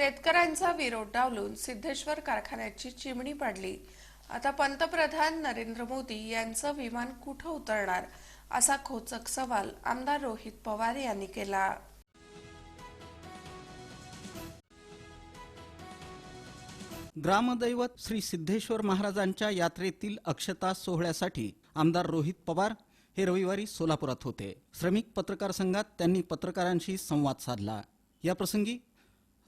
शेतकऱ्यांचा विरोध डावलून सिद्धेश्वर कारखान्याची चिमणी पाडली. आता पंतप्रधान नरेंद्र मोदी यांचं विमान कुठं उतरणार? असा खोचक सवाल आमदार रोहित पवार यांनी केला. ग्रामदैवत श्री सिद्धेश्वर महाराजांच्या यात्रेतील अक्षता सोहळ्यासाठी आमदार रोहित पवार हे रविवारी सोलापुरात होते. श्रमिक पत्रकार संघात त्यांनी पत्रकारांशी संवाद साधला. याप्रसंगी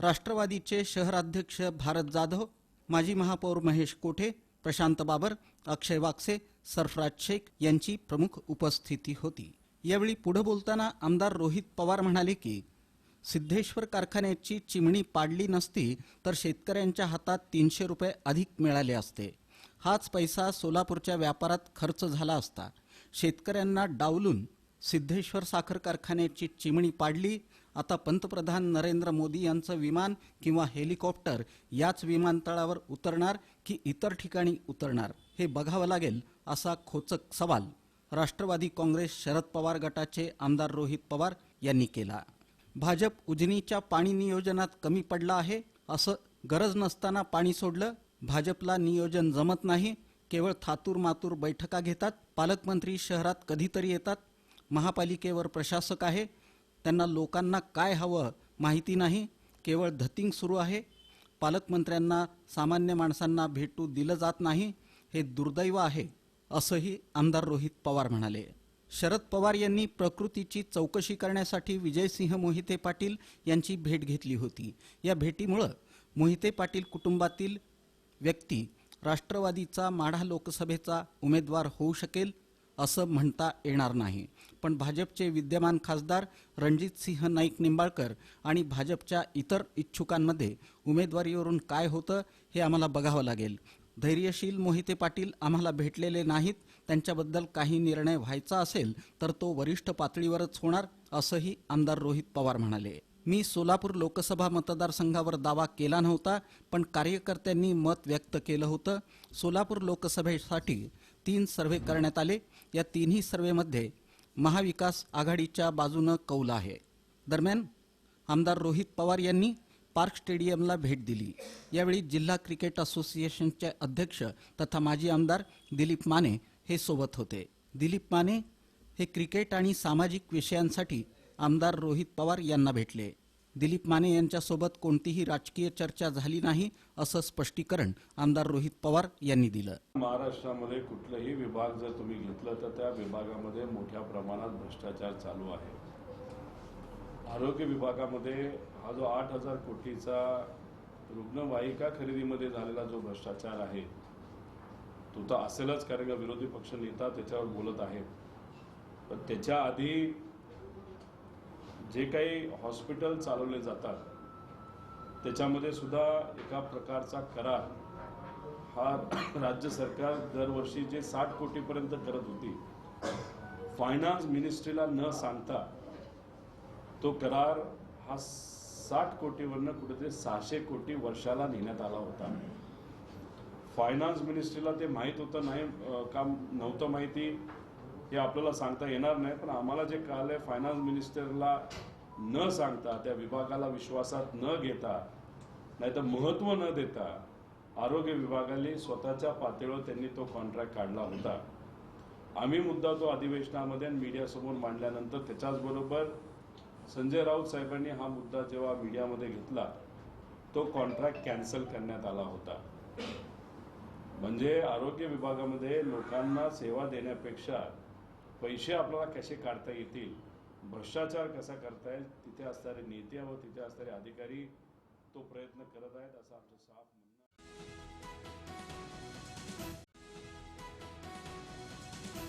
राष्ट्रवादीचे शहराध्यक्ष भारत जाधव माजी महापौर महेश कोठे प्रशांत बाबर अक्षय वाक्से सरफराज शेख यांची प्रमुख उपस्थिती होती. यावेळी पुढे बोलताना आमदार रोहित पवार म्हणाले की सिद्धेश्वर कारखान्याची चिमणी पाडली नसती तर शेतकऱ्यांच्या हातात तीनशे रुपये अधिक मिळाले असते. हाच पैसा सोलापूरच्या व्यापारात खर्च झाला असता. शेतकऱ्यांना डावलून सिद्धेश्वर साखर कारखान्याची चिमणी पाडली आता पंतप्रधान नरेंद्र मोदी यांचं विमान किंवा हेलिकॉप्टर याच विमानतळावर उतरणार की इतर ठिकाणी उतरणार हे बघावं लागेल असा खोचक सवाल राष्ट्रवादी काँग्रेस शरद पवार गटाचे आमदार रोहित पवार यांनी केला. भाजप उजनीच्या पाणी नियोजनात कमी पडला आहे असं गरज नसताना पाणी सोडलं भाजपला नियोजन जमत नाही केवळ थातूर मातूर बैठका घेतात पालकमंत्री शहरात कधीतरी येतात महापालिकेवर प्रशासक आहे त्यांना लोकांना काय हवं माहिती नाही केवळ धतिंग सुरू आहे. पालकमंत्र्यांना सामान्य माणसांना भेटू दिलं जात नाही हे दुर्दैव आहे असंही आमदार रोहित पवार म्हणाले. शरद पवार यांनी प्रकृतीची चौकशी करण्यासाठी विजयसिंह मोहिते पाटील यांची भेट घेतली होती. या भेटीमुळं मोहिते पाटील कुटुंबातील व्यक्ती राष्ट्रवादीचा माढा लोकसभेचा उमेदवार होऊ शकेल असं म्हणता येणार नाही. पण भाजपचे विद्यमान खासदार रणजित सिंह नाईक निंबाळकर आणि भाजपच्या इतर इच्छुकांमध्ये उमेदवारीवरून काय होतं हे आम्हाला बघावं लागेल. धैर्यशील मोहिते पाटील आम्हाला भेटलेले नाहीत त्यांच्याबद्दल काही निर्णय व्हायचा असेल तर तो वरिष्ठ पातळीवरच होणार असंही आमदार रोहित पवार म्हणाले. मी सोलापूर लोकसभा मतदारसंघावर दावा केला नव्हता पण कार्यकर्त्यांनी मत व्यक्त केलं होतं. सोलापूर लोकसभेसाठी तीन सर्वे करण्यात आले. या तिन्ही सर्वेमध्ये महाविकास आघाडीच्या बाजूनं कौल आहे. दरम्यान आमदार रोहित पवार यांनी पार्क स्टेडियमला भेट दिली. यावेळी जिल्हा क्रिकेट असोसिएशनचे अध्यक्ष तथा माजी आमदार दिलीप माने हे सोबत होते. दिलीप माने हे क्रिकेट आणि सामाजिक विषयांसाठी आमदार रोहित पवार यांना भेटले. दिलीप माने यांच्यासोबत कोणतीही राजकीय चर्चा झाली नाही असं स्पष्टीकरण आमदार रोहित पवार यांनी दिलं. महाराष्ट्रामध्ये कुठलाही विभाग जर तुम्ही घेतलं तर त्या विभागामध्ये मोठ्या प्रमाणात भ्रष्टाचार चालू आहे. आरोग्य विभागामध्ये हा जो आठ हजार कोटीचा रुग्णवाहिका खरेदीमध्ये झालेला जो भ्रष्टाचार आहे तो तर असेलच कारण का विरोधी पक्ष नेता त्याच्यावर बोलत आहेत. पण त्याच्या आधी जे काही हॉस्पिटल चालवले जातात त्याच्यामध्ये सुद्धा एका प्रकारचा करार हा राज्य सरकार दरवर्षी जे साठ कोटीपर्यंत करत होती फायनान्स मिनिस्ट्रीला न सांगता तो करार हा साठ कोटीवरनं कुठेतरी सहाशे कोटी वर्षाला नेण्यात आला होता. फायनान्स मिनिस्ट्रीला ते माहीत होतं नाही काम का नव्हतं माहिती? हे आपल्याला सांगता येणार नाही पण आम्हाला जे कळालंय फायनान्स मिनिस्टरला न सांगता त्या विभागाला विश्वासात न घेता नाहीतर महत्त्व महत्त्व न देता आरोग्य विभागाने स्वतःच्या पातळीवर त्यांनी तो कॉन्ट्रॅक्ट काढला होता. आम्ही मुद्दा तो अधिवेशनामध्ये आणि मीडियासमोर मांडल्यानंतर त्याच्याचबरोबर संजय राऊत साहेबांनी हा मुद्दा जेव्हा मीडियामध्ये घेतला तो कॉन्ट्रॅक्ट कॅन्सल करण्यात आला होता. म्हणजे आरोग्य विभागामध्ये लोकांना सेवा देण्यापेक्षा पैसे आपल्याला कसे काढता येतील भ्रष्टाचार कसा करता येईल तिथे असणारे नेते व तिथे असणारे अधिकारी तो प्रयत्न करत आहेत असं आमचं साफ म्हणणं